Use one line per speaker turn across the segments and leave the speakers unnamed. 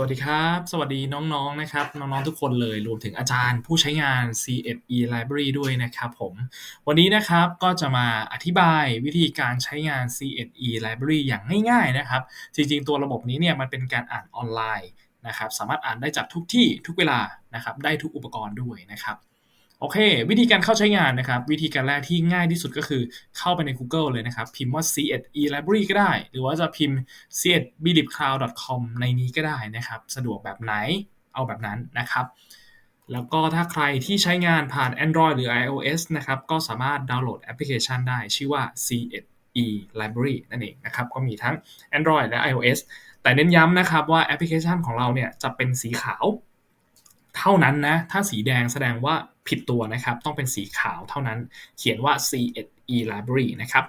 สวัสดีครับ สวัสดีน้องๆ นะครับ น้องๆ ทุกคนเลย รวมถึงอาจารย์ผู้ใช้งาน CFE Library ด้วยนะครับผม วันนี้นะครับก็จะมาอธิบายวิธีการใช้งาน CFE Library อย่างง่ายๆ นะครับ จริงๆ ตัวระบบนี้เนี่ยมันเป็นการอ่านออนไลน์นะครับ สามารถอ่านได้จากทุกที่ทุกเวลานะครับ ได้ทุกอุปกรณ์ด้วยนะครับ โอเค วิธีการเข้าใช้งานนะครับ วิธีการแรกที่ง่ายที่สุดก็คือเข้าไปใน Google เลยนะครับ พิมพ์ว่า c1e library ก็ได้ หรือว่าจะพิมพ์ c1bibcloud.com ในนี้ก็ได้นะครับ สะดวกแบบไหนเอาแบบนั้นนะครับ แล้วก็ถ้าใครที่ใช้งานผ่าน Android หรือ iOS นะครับ ก็สามารถดาวน์โหลดแอปพลิเคชันได้ชื่อว่า c1e library นั่นเองนะครับ ก็มีทั้ง Android และ iOS แต่เน้นย้ำนะครับว่าแอปพลิเคชันของเราเนี่ยจะเป็นสีขาว เท่านั้นนะ ถ้าสีแดงแสดงว่า ผิดตัวนะครับ ต้องเป็นสีขาวเท่านั้น เขียนว่า C1E Library นะครับ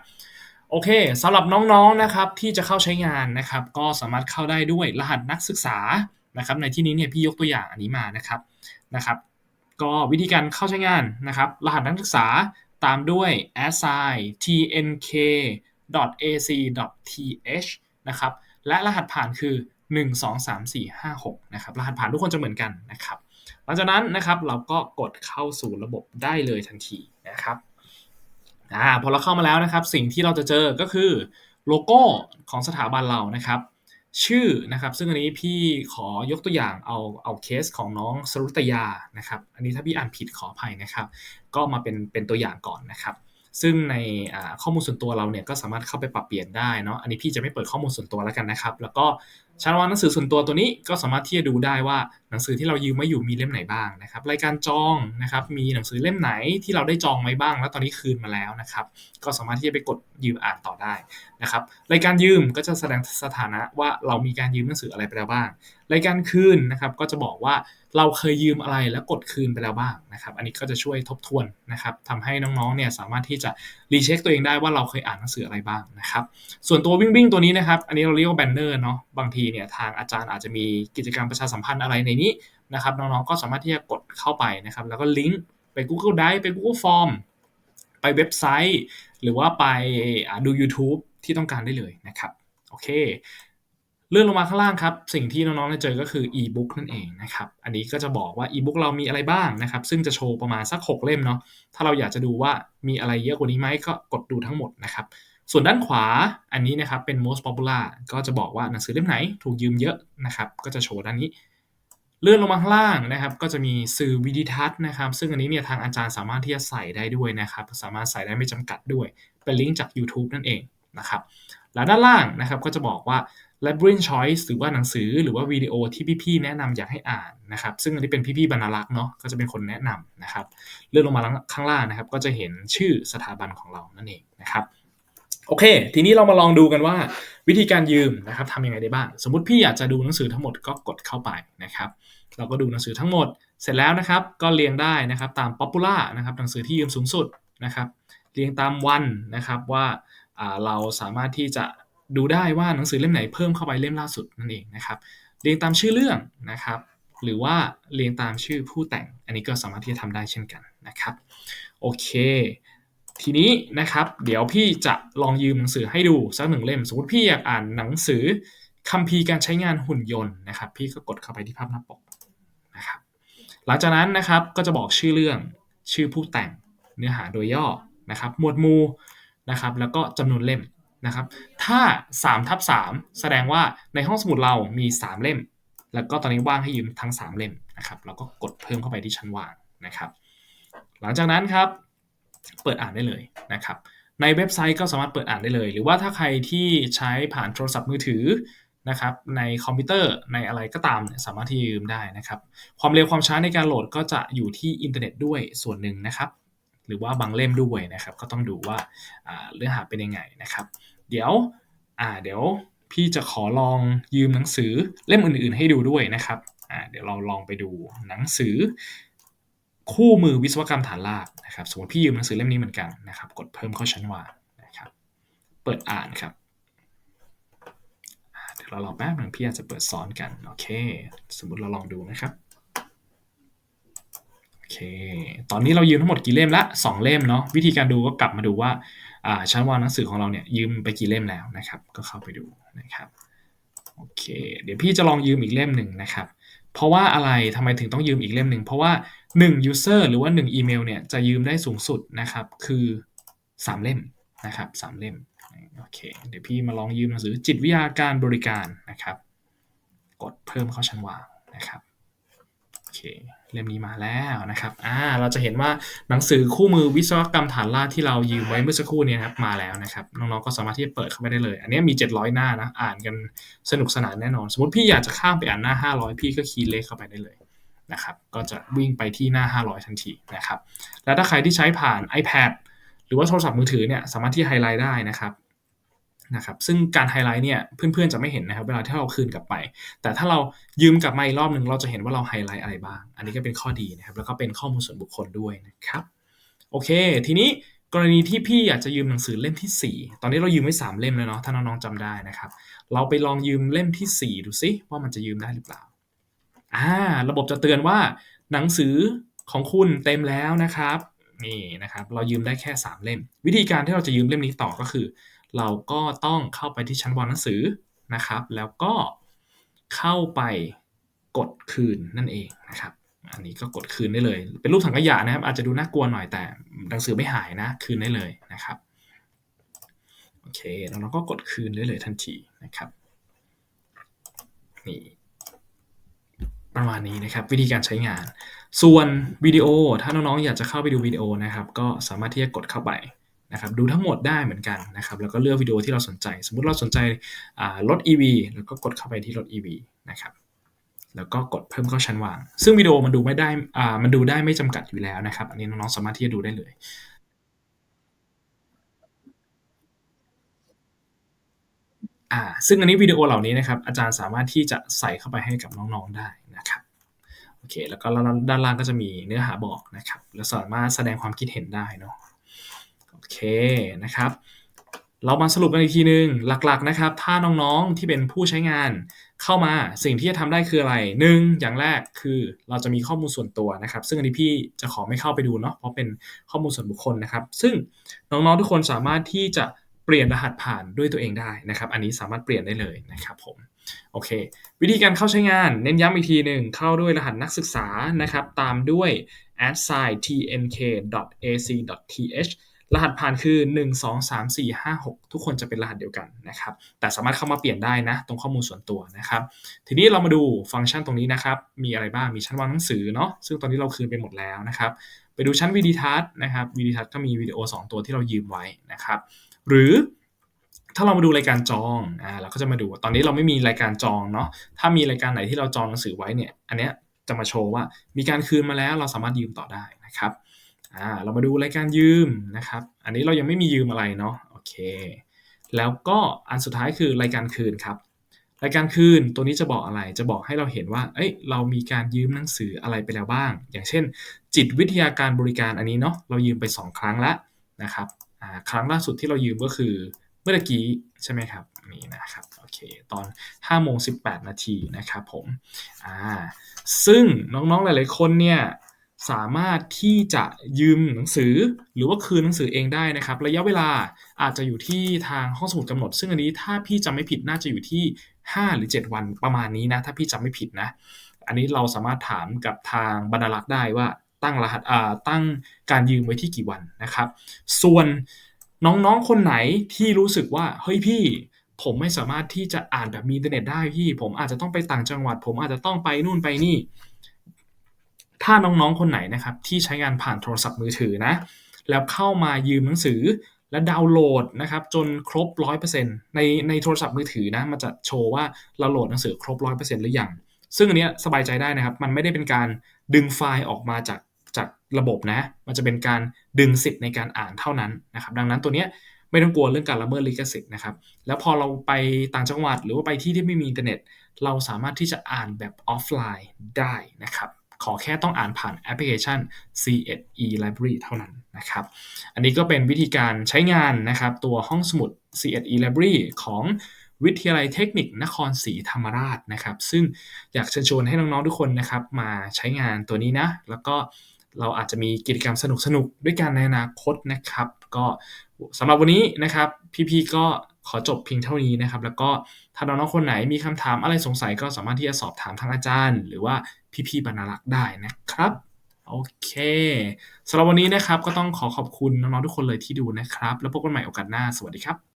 โอเคสำหรับน้องๆนะครับที่จะเข้าใช้งานนะครับ ก็สามารถเข้าได้ด้วยรหัสนักศึกษานะครับ ในที่นี้เนี่ยพี่ยกตัวอย่างอันนี้มานะครับนะครับ ก็วิธีการเข้าใช้งานนะครับ รหัสนักศึกษาตามด้วย assign tnk ac th นะครับ และรหัสผ่านคือ 1 2 3 4 5 6 นะครับ รหัสผ่านทุกคนจะเหมือนกันนะครับ ลังจากนั้นนะครับเราก็กดเข้าสู่ระบบได้เลยทันทีนะครับอ่าพอเราเข้ามาแล้วนะครับ สิ่งที่เราจะเจอก็คือโลโก้ของสถาบันเรานะครับ ชื่อนะครับ ซึ่งอันนี้พี่ขอยกตัวอย่างเอาเอาเคสของน้องสรุตยานะครับ อันนี้ถ้าพี่อ่านผิดขออภัยนะครับ ก็มาเป็นเป็นตัวอย่างก่อนนะครับ ซึ่งในข้อมูลส่วนตัวเราเนี่ยก็สามารถเข้าไปปรับเปลี่ยนได้เนาะอันนี้พี่จะไม่เปิดข้อมูลส่วนตัวแล้วกันนะครับ แล้วก็ ชั้นวางหนังสือส่วนตัวตัวนี้ก็สามารถที่จะดูได้ว่าหนังสือที่เรายืมไว้อยู่มีเล่มไหนบ้างนะครับ รายการจองนะครับ มีหนังสือเล่มไหนที่เราได้จองไว้บ้าง แล้วตอนนี้คืนมาแล้วนะครับ ก็สามารถที่จะไปกดยืมอ่านต่อได้นะครับ รายการยืมก็จะแสดงสถานะว่าเรามีการยืมหนังสืออะไรไปแล้วบ้าง รายการคืนนะครับก็จะบอกว่าเราเคยยืมอะไรแล้วกดคืนไปแล้วบ้างนะครับ อันนี้ก็จะช่วยทบทวนนะครับทำให้น้องๆเนี่ยสามารถที่จะรีเช็คตัวเองได้ว่าเราเคยอ่านหนังสืออะไรบ้างนะครับ ส่วนตัววิ่งวิ่งตัวนี้นะครับ อันนี้เราเรียกว่าแบนเนอร์เนาะ บางทีเนี่ยทางอาจารย์อาจจะมีกิจกรรมประชาสัมพันธ์อะไรในนี้นะครับน้องๆก็สามารถที่จะกดเข้าไปนะครับ แล้วก็ลิงก์ไป Google Drive ไป Google Form ไปเว็บไซต์ หรือว่าไปดู YouTube ที่ต้องการได้เลยนะครับโอเคเลื่อนลงมาข้างล่างครับ สิ่งที่น้องๆจะเจอก็คือ e-book นั่นเองนะครับ อันนี้ก็จะบอกว่า e-book เรามีอะไรบ้างนะครับ ซึ่งจะโชว์ประมาณสัก 6 เล่มเนาะ ถ้าเราอยากจะดูว่ามีอะไรเยอะกว่านี้ไหมก็กดดูทั้งหมดนะครับ ส่วนด้านขวาอันนี้นะครับเป็น most popular ก็จะบอกว่าหนังสือเล่มไหนถูกยืมเยอะนะครับ ก็จะโชว์ด้านนี้ เลื่อนลงมาข้างล่างนะครับ ก็จะมีสื่อวิดีทัศน์นะครับ ซึ่งอันนี้เนี่ยทางอาจารย์สามารถที่จะใส่ได้ด้วยนะครับ สามารถใส่ได้ไม่จำกัดด้วย เป็นลิงก์จาก YouTube นั่นเองนะครับแล้วด้านล่างนะครับก็จะบอกว่า Labyrinth Choice หรือว่าหนังสือหรือว่าวิดีโอที่พี่ๆแนะนำอยากให้อ่านนะครับ ซึ่งอันนี้เป็นพี่ๆบรรลักษ์เนาะก็จะเป็นคนแนะนำนะครับ เลื่อนลงมาข้างล่างนะครับ ก็จะเห็นชื่อสถาบันของเรานั่นเองนะครับ โอเค ทีนี้เรามาลองดูกันว่า วิธีการยืมนะครับทำยังไงได้บ้าง สมมติพี่อยากจะดูหนังสือทั้งหมดก็กดเข้าไปนะครับ เราก็ดูหนังสือทั้งหมด เสร็จแล้วนะครับ ก็เรียงได้นะครับตาม popular นะครับหนังสือที่ยืมสูงสุดนะครับ เรียงตามวันนะครับว่าเราสามารถที่จะดูได้ว่าหนังสือเล่มไหนเพิ่มเข้าไปเล่มล่าสุดนั่นเองนะครับ เรียงตามชื่อเรื่องนะครับ หรือว่าเรียงตามชื่อผู้แต่ง อันนี้ก็สามารถที่จะทำได้เช่นกันนะครับ โอเค ทีนี้นะครับ เดี๋ยวพี่จะลองยืมหนังสือให้ดูสักหนึ่งเล่ม สมมติพี่อยากอ่านหนังสือคัมภีร์การใช้งานหุ่นยนต์นะครับ พี่ก็กดเข้าไปที่ภาพหน้าปกนะครับ หลังจากนั้นนะครับก็จะบอกชื่อเรื่องชื่อผู้แต่งเนื้อหาโดยย่อนะครับ หมวดหมู่นะครับ แล้วก็จำนวนเล่มนะครับ ถ้า3ทับ3แสดงว่าในห้องสมุดเรามี 3 เล่ม แล้วก็ตอนนี้ว่างให้ยืมทั้ง 3 เล่มนะครับ เราก็กดเพิ่มเข้าไปที่ชั้นวางนะครับ หลังจากนั้นครับ เปิดอ่านได้เลยนะครับในเว็บไซต์ก็สามารถเปิดอ่านได้เลย หรือว่าถ้าใครที่ใช้ผ่านโทรศัพท์มือถือนะครับในคอมพิวเตอร์ในอะไรก็ตามสามารถที่ยืมได้นะครับความเร็วความช้าในการโหลดก็จะอยู่ที่อินเทอร์เน็ตด้วยส่วนหนึ่งนะครับหรือว่าบางเล่มด้วยนะครับก็ต้องดูว่าเนื้องหาเป็นยังไงนะครับ เดี๋ยวเดี๋ยวพี่จะขอลองยืมหนังสือเล่มอื่นๆ ให้ดูด้วยนะครับเดี๋ยวเราลองไปดูหนังสือ คู่มือวิศวกรรมฐานรากนะครับสมมติพี่ยืมหนังสือเล่มนี้เหมือนกันนะครับ กดเพิ่มเข้าชั้นวางนะครับ เปิดอ่านครับเดี๋ยวเรารอแป๊บหนึ่งพี่อาจจะเปิดซ้อนกันโอเค สมมุติเราลองดูนะครับโอเค ตอนนี้เรายืมทั้งหมดกี่เล่มละ2เล่มเนาะวิธีการดูก็กลับมาดูว่าชั้นวางหนังสือของเราเนี่ยยืมไปกี่เล่มแล้วนะครับ ก็เข้าไปดูนะครับโโอเค เดี๋ยวพี่จะลองยืมอีกเล่มหนึ่งนะครับ เพราะว่าอะไรทำไมถึงต้องยืมอีกเล่มหนึ่งเพราะว่า 1 user หรือว่า 1 อีเมลเนี่ยจะยืมได้สูงสุดนะครับ คือ 3 เล่มนะครับ3เล่มโอเคเดี๋ยวพี่มาลองยืมหนังสือจิตวิทยาการบริการนะครับ กดเพิ่มเข้าชั้นวางนะครับโอเคเล่มนี้มาแล้วนะครับอ่าเราจะเห็นว่าหนังสือคู่มือวิศวกรรมฐานรากที่เรายืมไว้เมื่อสักครู่นี้ครับมาแล้วนะครับน้องๆก็สามารถที่จะเปิดเข้าไปได้เลย อันนี้มี 700 หน้านะอ่านกันสนุกสนานแน่นอน สมมติพี่อยากจะข้ามไปอ่านหน้า 500 พี่ก็คีย์เลขเข้าไปได้เลย นะครับก็จะวิ่งไปที่หน้า 500 ทันทีนะครับแล้วถ้าใครที่ใช้ผ่าน iPad หรือว่าโทรศัพท์มือถือเนี่ยสามารถที่ไฮไลท์ได้นะครับนะครับซึ่งการไฮไลท์เนี่ยเพื่อนๆจะไม่เห็นนะครับเวลาที่เราคืนกลับไป แต่ถ้าเรายืมกลับมาอีกรอบหนึ่งเราจะเห็นว่าเราไฮไลท์อะไรบ้าง อันนี้ก็เป็นข้อดีนะครับแล้วก็เป็นข้อมูลส่วนบุคคลด้วยนะครับโอเค ทีนี้กรณีที่พี่อยากจะยืมหนังสือเล่มที่ 4 ตอนนี้เรายืมไว้3เล่มแล้วเนาะถ้าน้องๆจำได้นะครับ เราไปลองยืมเล่มที่ 4 ดูซิว่ามันจะยืมได้หรือเปล่า อ่าระบบจะเตือนว่าหนังสือของคุณเต็มแล้วนะครับนี่นะครับ เรายืมได้แค่ 3 เล่ม วิธีการที่เราจะยืมเล่มนี้ต่อก็คือ เราก็ต้องเข้าไปที่ชั้นวางหนังสือนะครับ แล้วก็เข้าไปกดคืนนั่นเองนะครับ อันนี้ก็กดคืนได้เลย เป็นรูปถังขยะนะครับ อาจจะดูน่ากลัวหน่อยแต่หนังสือไม่หายนะ คืนได้เลยนะครับโอเคแล้วเราก็กดคืนได้เลยทันทีนะครับนี่ ประมาณนี้นะครับ วิธีการใช้งาน ส่วนวิดีโอถ้าน้องๆอยากจะเข้าไปดูวิดีโอนะครับ ก็สามารถที่จะกดเข้าไปนะครับดูทั้งหมดได้เหมือนกันนะครับ แล้วก็เลือกวิดีโอที่เราสนใจ สมมุติเราสนใจรถ EV แล้วก็กดเข้าไปที่รถ EV นะครับแล้วก็กดเพิ่มเข้าชั้นวาง ซึ่งวิดีโอมันดูไม่ได้มันดูได้ไม่จำกัดอยู่แล้วนะครับ อันนี้น้องๆสามารถที่จะดูได้เลย อ่าซึ่งอันนี้วิดีโอเหล่านี้นะครับอาจารย์สามารถที่จะใส่เข้าไปให้กับน้องๆได้นะครับโอเคแล้วก็ด้านล่างก็จะมีเนื้อหาบอกนะครับแล้วสามารถแสดงความคิดเห็นได้เนาะโอเคนะครับ เรามาสรุปกันอีกทีนึงหลักๆนะครับ ถ้าน้องๆที่เป็นผู้ใช้งานเข้ามาสิ่งที่จะทำได้คืออะไรหนึ่งอย่างแรกคือเราจะมีข้อมูลส่วนตัวนะครับ ซึ่งอันนี้พี่จะขอไม่เข้าไปดูเนาะเพราะเป็นข้อมูลส่วนบุคคลนะครับ ซึ่งน้องๆทุกคนสามารถที่จะ ปลี่ยนรหัสผ่านด้วยตัวเองได้นะครับ อันนี้สามารถเปลี่ยนได้เลยนะครับผมโอเค วิธีการเข้าใช้งานเน้นย้ำอีกทีหนึ่งเข้าด้วยรหัสนักศึกษานะครับ ตามด้วย a d s i g n tnk.ac.th รหัสผ่านคือ 1 2 3 4 5 6 ทุกคนจะเป็นรหัสเดียวกันนะครับ แต่สามารถเข้ามาเปลี่ยนได้นะ ตรงข้อมูลส่วนตัวนะครับ ทีนี้เรามาดูฟังก์ชันตรงนี้นะครับ มีอะไรบ้าง มีชั้นวางหนังสือเนาะ ซึ่งตอนนี้เราคืนไปหมดแล้วนะครับ ไปดูชั้นวิดีทัศน์นะครับ วิดีทัศน์ก็มีวิดีโอ 2 ตัวที่เรายืมไว้นะครับ หรือถ้าเรามาดูรายการจองอ่าเราก็จะมาดูตอนนี้เราไม่มีรายการจองเนาะถ้ามีรายการไหนที่เราจองหนังสือไว้เนี่ยอันเนี้ยจะมาโชว์ว่ามีการคืนมาแล้วเราสามารถยืมต่อได้นะครับอ่าเรามาดูรายการยืมนะครับ อันนี้เรายังไม่มียืมอะไรเนาะโอเค แล้วก็อันสุดท้ายคือรายการคืนครับ รายการคืนตัวนี้จะบอกอะไรจะบอกให้เราเห็นว่า เอ้ยเรามีการยืมหนังสืออะไรไปแล้วบ้าง อย่างเช่น จิตวิทยาการบริการอันนี้เนาะเรายืมไป 2 ครั้งแล้วนะครับ ครั้งล่าสุดที่เรายืมก็คือเมื่อกี้ใช่ไหมครับนี่นะครับโอเคตอน5โมง18 นาทีนะครับผมอ่าซึ่งน้องๆหลายๆคนเนี่ยสามารถที่จะยืมหนังสือหรือว่าคืนหนังสือเองได้นะครับ ระยะเวลาอาจจะอยู่ที่ทางห้องสมุดกำหนด ซึ่งอันนี้ถ้าพี่จำไม่ผิดน่าจะอยู่ที่ 5 หรือ 7 วันประมาณนี้นะ ถ้าพี่จำไม่ผิดนะ อันนี้เราสามารถถามกับทางบรรลักษ์ได้ว่า ตั้งรหัสตั้งการยืมไว้ที่กี่วันนะครับ ส่วนน้องๆคนไหนที่รู้สึกว่าเฮ้ยพี่ผมไม่สามารถที่จะอ่านแบบมีอินเทอร์เน็ตได้พี่ ผมอาจจะต้องไปต่างจังหวัด ผมอาจจะต้องไปนู่นไปนี่ ถ้าน้องๆคนไหนนะครับที่ใช้งานผ่านโทรศัพท์มือถือนะ แล้วเข้ามายืมหนังสือและดาวน์โหลดนะครับจนครบ 100%ในในโทรศัพท์มือถือนะมันจะโชว์ว่าเราโหลดหนังสือครบ 100%หรือยังซึ่งอันนี้สบายใจได้นะครับ มันไม่ได้เป็นการดึงไฟล์ออกมาจาก ระบบนะ มันจะเป็นการดึงสิทธิ์ในการอ่านเท่านั้นนะครับ ดังนั้นตัวนี้ไม่ต้องกลัวเรื่องการละเมิดลิขสิทธิ์นะครับ แล้วพอเราไปต่างจังหวัด หรือว่าไปที่ที่ไม่มีอินเทอร์เน็ต เราสามารถที่จะอ่านแบบออฟไลน์ได้นะครับ ขอแค่ต้องอ่านผ่านแอปพลิเคชัน C1E Library เท่านั้นนะครับ อันนี้ก็เป็นวิธีการใช้งานนะครับ ตัวห้องสมุด C1E Library ของวิทยาลัยเทคนิคนครศรีธรรมราชนะครับ ซึ่งอยากเชิญชวนให้น้องๆทุกคนนะครับ มาใช้งานตัวนี้นะ แล้วก็ เราอาจจะมีกิจกรรมสนุกๆด้วยกันในอนาคตนะครับ ก็สำหรับวันนี้นะครับ พี่ๆก็ขอจบเพียงเท่านี้นะครับ แล้วก็ถ้าน้องๆคนไหนมีคำถามอะไรสงสัยก็สามารถที่จะสอบถามทางอาจารย์ หรือว่าพี่ๆบรรณารักษ์ได้นะครับโอเคสำหรับวันนี้นะครับก็ต้องขอขอบคุณน้องๆทุกคนเลยที่ดูนะครับ แล้วพบกันใหม่โอกาสหน้า สวัสดีครับ